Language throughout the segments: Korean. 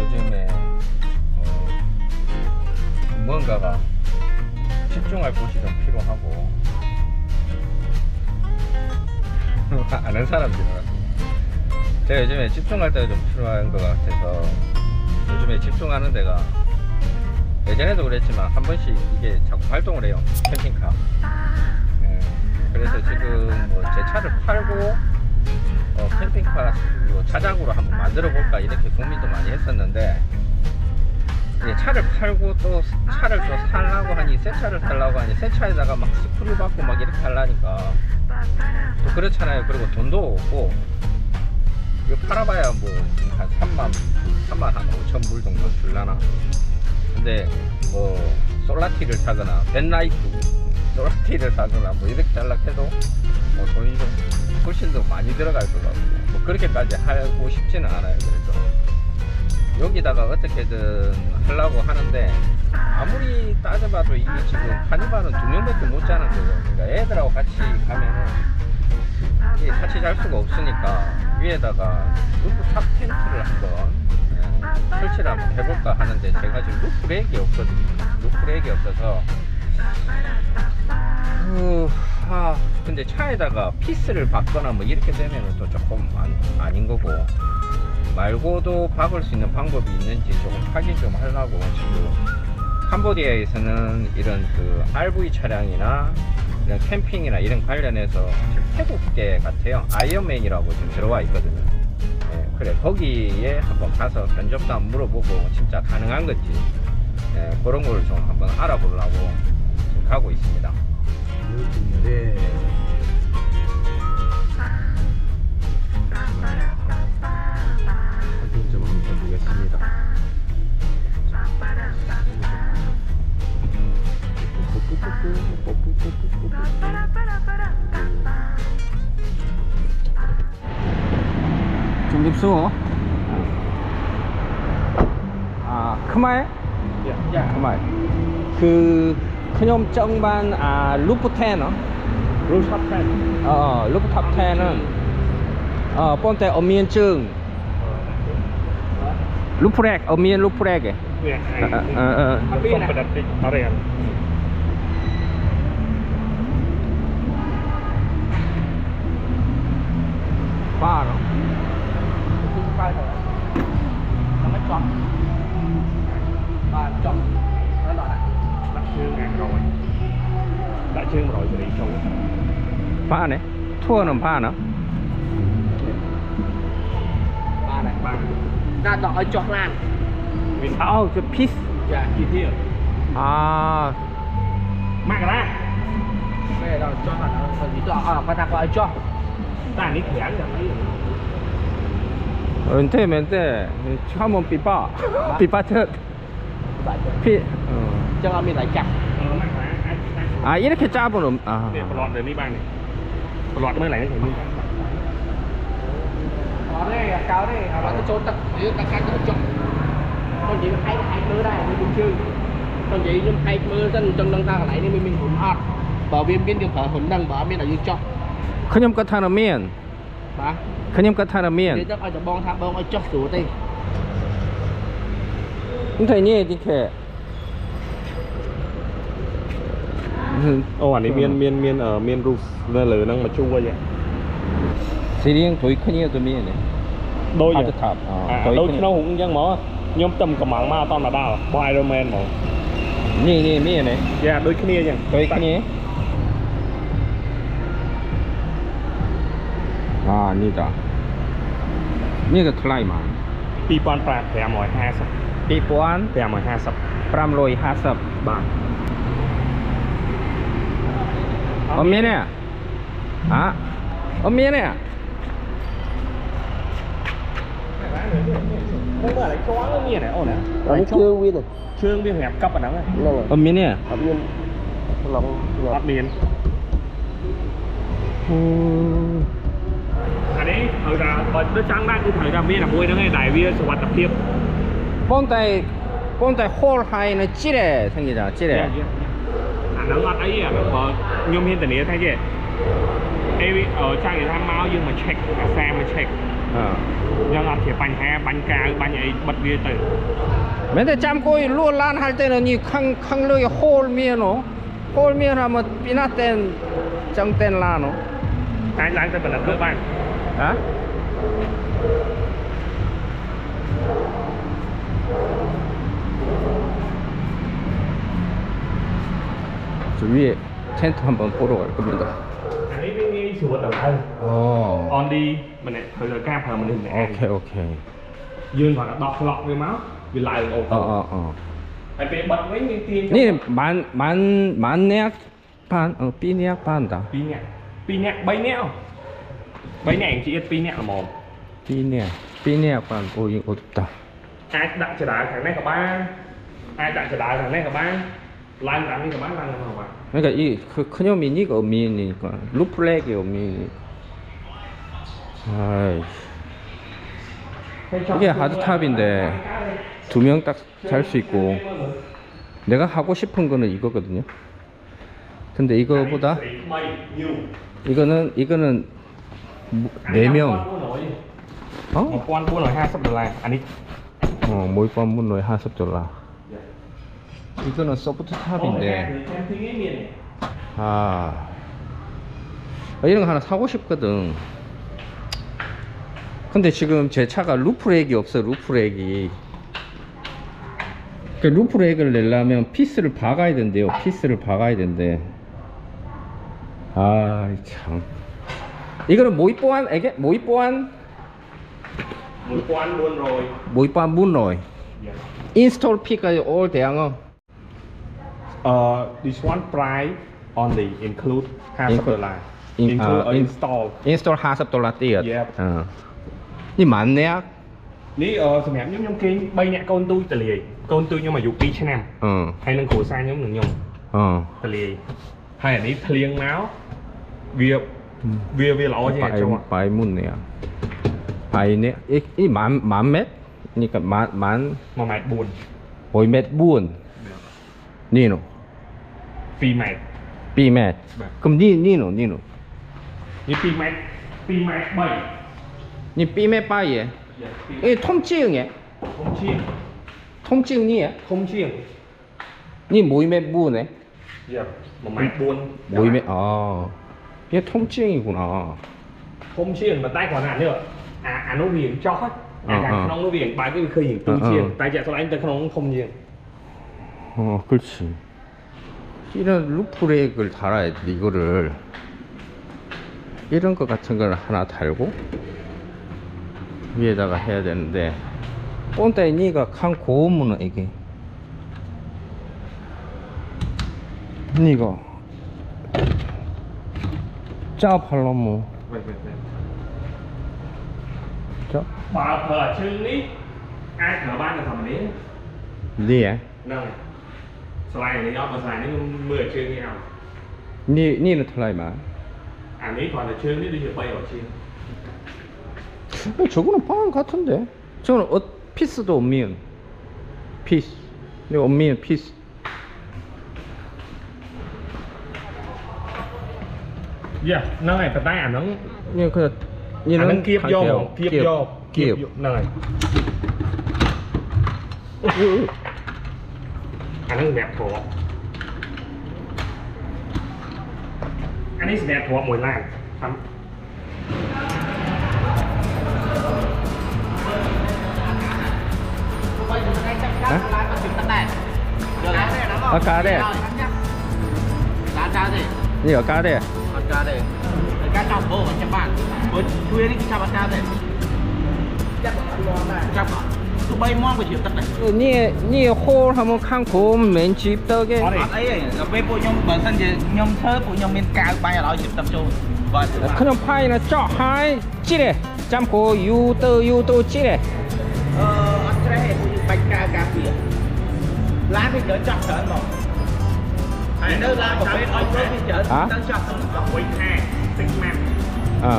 요즘에 어, 무언가가 집중할 곳이 좀 필요하고 아는 사람들은 제가 요즘에 집중할 때가 좀 필요한 것 같아서 요즘에 집중하는 데가 예전에도 그랬지만 한 번씩 이게 자꾸 발동을 해요. 캠핑카. 예, 그래서 지금 뭐 제 차를 팔고 어, 캠핑카 뭐 자작으로 한번 만들어 볼까 이렇게 고민도 많이 했었는데 이제 차를 팔고 또 차를 또 살라고 하니 새 차를 살라고 하니 새 차에다가 막 스크류 받고 막 이렇게 하려니까 또 그렇잖아요. 그리고 돈도 없고 이거 팔아봐야 뭐 한 3만 3만 한 5천 불 정도 줄라나. 근데 뭐 솔라티를 타거나 벤라이프 솔라티를 타거나 뭐 이렇게 하려고 해도 뭐 돈이 좀 훨씬 더 많이 들어갈 것 같고 뭐 그렇게까지 하고 싶지는 않아요 그래서 여기다가 어떻게든 하려고 하는데 아무리 따져봐도 이게 지금 카니발은 두 명밖에 못 자는 거고 그러니까 애들하고 같이 가면은 같이 잘 수가 없으니까 위에다가 루프탑 텐트를 한번 예, 설치를 한번 해볼까 하는데 제가 지금 루프렉이 없거든요. 루프렉이 없어서 후, 아, 근데 차에다가 피스를 박거나 뭐 이렇게 되면은 또 조금 안, 아닌 거고. 말고도 박을 수 있는 방법이 있는지 조금 확인 좀 하려고 지금 캄보디아에서는 이런 그 RV 차량이나 이런 캠핑이나 이런 관련해서 지금 태국계 같아요. 아이언맨이라고 지금 들어와 있거든요. 예, 그래 거기에 한번 가서 견적도 한번 물어보고 진짜 가능한 건지 예, 그런 걸 좀 한번 알아보려고 지금 가고 있습니다 여기인데 확인 좀 한번 해보겠습니다. 중립수 아 크마에? 야, 크마에 그 ខ្ញុំចង់បានអា rooftop tent ហ៎ rooftop tent អឺ rooftop tent ហ្នឹងអឺប៉ុន្តែអត់មានជើង roof rack អត់មាន roof rack ទេអឺអឺអត់មានប្រដិតតិចអរិយបាទទីស្បាយទៅតែមិនចង់បាទចង់ chương ngàn rồi. Đã chương rồi rồi đi sâu. 바네 투어는 바나? Ba. ra đỏ ở chọt lan Nguyên 아우 저 피스 Dạ, chi tiết. 아 Mang ra. về rồi cho hẳn ở gì đỏ ở và đặt ở cho Ta ní khỏe rồi đấy. 은퇴 멘때 한번 삐빠 삐빠 ពីចឹងអត់មានតែចាប់អាយនេះគេចាប់បងអ่าនេះប្លត់នៅនេះបាននេះប្លត់មើលឡើងនេះមានអត់ទេអាកោទេអាបានទៅចូលទឹកយើងកាច់កាច់ទៅចុះទៅនិយាយឯងឯងមើលដែរខ្ញុំជឿទៅនិយាយខ្ញុំឯងមើលទៅចង់ដឹងថាកន្លែងនេះមានហ៊ុនអត់បើវាមានយើងប្រើហ៊ុនហ្នឹងបើអត់មានឲ្យយើងចុះខ្ញុំគាត់ថាមានបាទខ្ញុំគាត់ថាមានយើងទៅឲ្យតបងថាបងឲ្យចុះស្រួលទេ ไทยนี่ดิแค่โอ้อันนี้เมียนเมียนเมียนเออเมียนรูฟนั่นเลยนั่งมาช่วยอย่างซีเรียงถุยขึ้นเนี่ยตัวนี้เลยโดยอาจจะถับโดยเราหุ่นยังหมอញោមទំកំងមកតមកដល់បង Iron Man ហ្មងនេះនេះមានទេយ៉ាដូចគ្នាអញ្ចឹងដូចគ្នាអានេះតានេះក៏ថ្លៃហ្មង2550 2550 550បាទអមមានទេហ៎អមមានទេមើលមើលឲ្យជាប់មានអូនអានេះជើងវាជើងវាសម្រាប់កប់អាហ្នឹងហ្នឹងអត់មានទេអត់មានឡងអត់មានអានេះត្រូវថាបើដូចចង់បានគឺត្រូវថាមានតែមួយហ្នឹងឯងដែលវាសុវត្ថិភាព ប៉ុន្តែប៉ុន្តែ hole ហើយនៅជីរ៉េហ្នឹងគេថាជីរ៉េអាហ្នឹងអត់អីអាហ្នឹងបើខ្ញុំហ៊ានធានាថាគេអេចាំគេថាមកយើងមក check អាសាមក check យើងអត់ជាបញ្ហាបាញ់កាវបាញ់អីបិទវាទៅមែនតែចាំគួយលួឡានហើយទៅនៅនេះខឹងខឹងលុយ hole មានហ៎ hole មានហ្មងពីណាតែនចង់តែនឡានហ៎អាចឡើងទៅប៉ុណ្ណឹងគឺបានហ៎ 저 위에 텐트 한번 보러 갈 겁니다. អានេះវាងាយស្រួលដល់ហើយ 어. អនឌីម្នាក់ធ្វើការប្រើមនុស្សម្នាក់ឯង 오케이 오케이. យើងគ្រាន់តែដកស្លុកវាមកវាឡើងអូ 어 តូ 어 어. ហើយពេលបិទវិញយើងទាញ 니 만 만 만내약 반, 어 삐내약 반다. 2នាក់2នាក់3នាក់3នាក់ជា2នាក់ល្មម 삐내약 삐내약 반 보이 어둡다. អាចដាក់ចរាខាងនេះក៏បានអាចដាក់ចរាខាងនេះក៏បាន 라인당이니까 많이 당하는 거야. 그러니까 이그 큰여 미니가 미니니까 루플렉이 어미니. 아이. 이게 하드탑인데 두 명 딱 잘 수 있고 내가 하고 싶은 거는 이거거든요. 근데 이거보다 이거는 이거는 네 명. 어? 어, 모이반 문의 하습 달라. 이거는 소프트 탑인데, 캠핑에មាន 아, 아, 이런 거 하나 사고 싶거든. 근데 지금 제 차가 루프렉이 없어, 루프렉이. 그 루프렉을 내려면 피스를 박아야 된대요. 피스를 박아야 된대. 아, 참. 이거는 모이뽀한, 에게, 모이뽀한, 1400 모이뽀한 문로이. 인스톨 피까지 올 대항어. This one price only include half Inclu- dollar. In, include uh, in, install. Install 50ដុល្លារទៀត Yep. អឺនេះមិនអ្នក នេះអឺសម្រាប់ខ្ញុំខ្ញុំគេង3នាក់កូនទូចតលាយកូនទូចខ្ញុំអាយុ2ឆ្នាំអឺហើយនឹងគ្រួសារខ្ញុំនឹងខ្ញុំអឺ តលាយហើយអានេះធ្លៀងមកវាវាវាល្អជាងអា Pak ជ័ Em, រ Pak Emun ni ah. Pak Em ni, eh, ni man, man met. Ni kat man, man, 1.4 hoi met buon. Ni no. 2m 2m 그럼 니, 니노 니노 이 2m 2m 8니 삐메 빠이에 이 통증에 통증 통증이에 통증 니 모임에 무네 예 모임에 본 모임에 아 이게 통증이구나 통증 mà tay còn à nữa à à nó viền cho hết à à nó nó viền bài cái khơi viền tương chiên tay chạy sau anh ta không không viền 어 그렇지 이런 루프렉을 달아야 돼 이거를. 이런 것 같은 걸 하나 달고 위에다가 해야 되는데 온다이 니가 칸 고음은 이게. 니가 짜팔로무 자 마퍼 칠리 아 그만 그 사람이 리에 네 สไลด์อันนี้เอามาสไลด์นี่มันเมื่อเชิงนี่เอานี่นี่เราเท่าไหร่มา อันนี้ก่อนจะเชิงนี่ดูจะไปออกเชิง 어, 저거는 빵 같은 데. 저거는 어, 피스도 없미 은. 피 스. 근데 없미은 피 스. dạ nó này phải tay ảnh nó Nhưng 그 nhìn nó kiếp vô kiếp vô kiếp này อันนั้นแบบถั่วอันนี้แบบถั่วหมวยล่างครับนะอากาศเด้ร้านจ้าเด้นี่อากาเด้อากาเด้อากาศจับโบกันจับบ้านเปิดคุยนี่กินชาบ้านจ้าเด้จับรอนได้จั ទៅ3ម៉ោងក៏ជ្រាបទឹកដែរនេះនេះហូលហ្មងខាងព្រមមិនមែនជ្រាបទឹកទេអត់អីទេពេលពួកខ្ញុំបើសិនជាខ្ញុំធ្វើពួកខ្ញុំមានកៅបាយឲ្យជ្រាបទឹកចូលបាទខ្ញុំផៃណាចោះហើយជីទេចាំគោយូរទៅយូរទៅជីទេអឺអត់ត្រេះទេពួកខ្ញុំបាច់កៅការពារឡានវាច្រើនចោះច្រើនមកហើយនៅឡានប្រភេទអត់ទៅវាច្រើនទៅចោះទៅ6ខែ6ម៉ាត់អឺ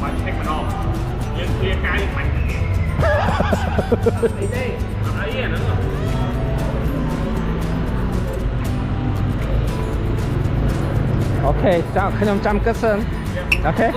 មកឆ្កែម្ដងយើងគ្រាកាយមិន 오케이 짱 그냥 짬 끝은. 오케이?